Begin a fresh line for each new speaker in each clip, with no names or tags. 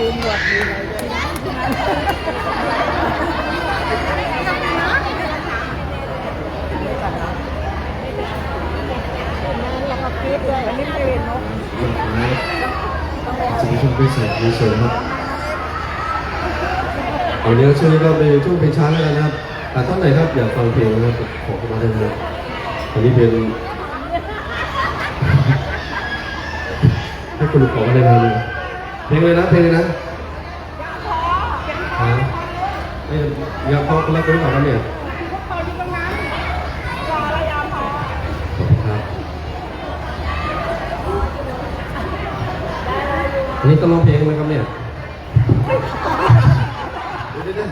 มีหมวดมีอะไรด้วยแล้วก็คลิปด้วยอันนี้เป็นนก
จะมีช่วงพิเศษมีสริมครับเอาเนี้ช่วงนี้ก็เป็นช่วงเพลงช้าแล้วกันนะครับแต่ท่านไหนครับอยากฟังเพลงนะครับขอเข้ามาได้นะครับอันนี้เป็นให้คุณขอมาได้เลย เพลงเลยนะเพลงเลยนะฮะไม่อยากฟังคนละคนก่อนครับเนี่ยขอบคุณครับอันนี้ต้องร้องเพลงไหมครับเนี่ยเดี๋ยวเดี๋ยวเดี๋ยว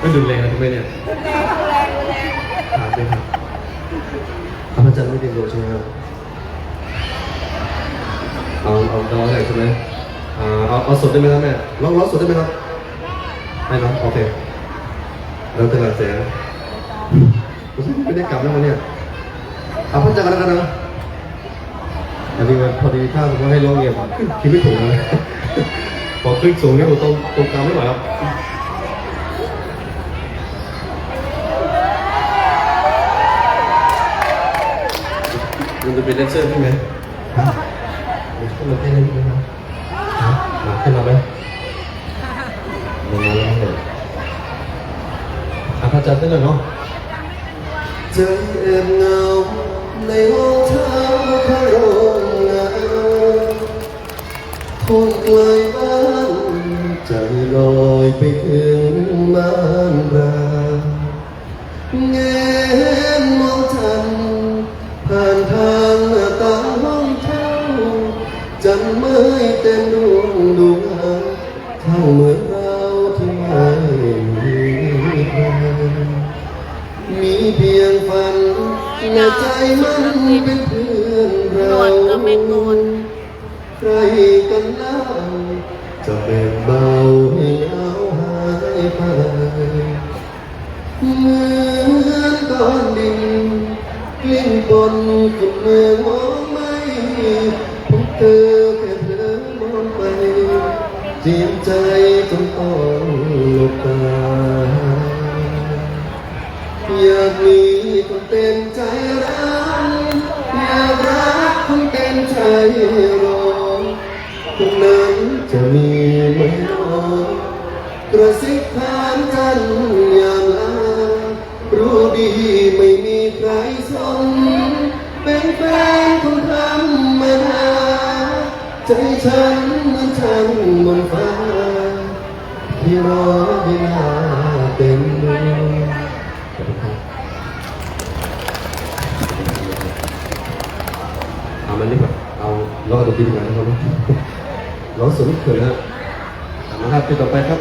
ไม่ดุนแรงนะทำไมเนี่ยถามเลยครับพระอาจารย์ไม่เรียนรู้ใช่ไหมครับ เอาเอาเอาอะไรใช่ไหมอ่าเอาเอาสดได้ไหมครับแม่ร้องร้องสดได้ไหมครับได้เนอะโอเคแล้วแต่ละเสียงรู้สึกไม่ได้กลับแล้ววันเนี้ยเอาพันจักรแล้วกันนะอันนี้มันพอดีถ้าผมให้ร้องเงียบคิดไม่ถูกเลยพอขึ้นสูงนี่ผมตรงตรงกลางไม่ไหวครับมันจะเป็นแดนเซอร์ใช่ไหม ฮะขึ้นมาเต้นได้ไหมครับมาขึ้นมาไหมมาแล้วเลยอาพระจันทร์เต้นเลยเนาะใจแอบเหงาในห้องเท้าพระโจันไม่เต็มดวงดวงเท่าเหมือนเราที่ไม่มีใครมีเพียงฝันและใจมันเป็นเพื่อนเรา
ก็ไม่โกน
ใครกันเล่าจะแบ่งเบาให้เอาหายไปเหมือนก้อนดินกลิ้งบนขึ้นเมื่อมองไม่ เธอแค่เธอมองไปเจียมใจจนต้องหลบตาอยากมีคนเต็มใจรักอยากรักคนเต็มใจรอคนนั้นจะมีไหมเน้องกระซิบถามกันอย่างลารู้ดีไม่มีใครสนเป็นแฟน ใจฉันเหมือนฉันบนฟ้าที่รอเวลาเต็มดวงเอามันนี่แบบเอาล้อดนตรีดีกว่านะครับล้อสุดเขินนะมาครับไปต่อไปครับ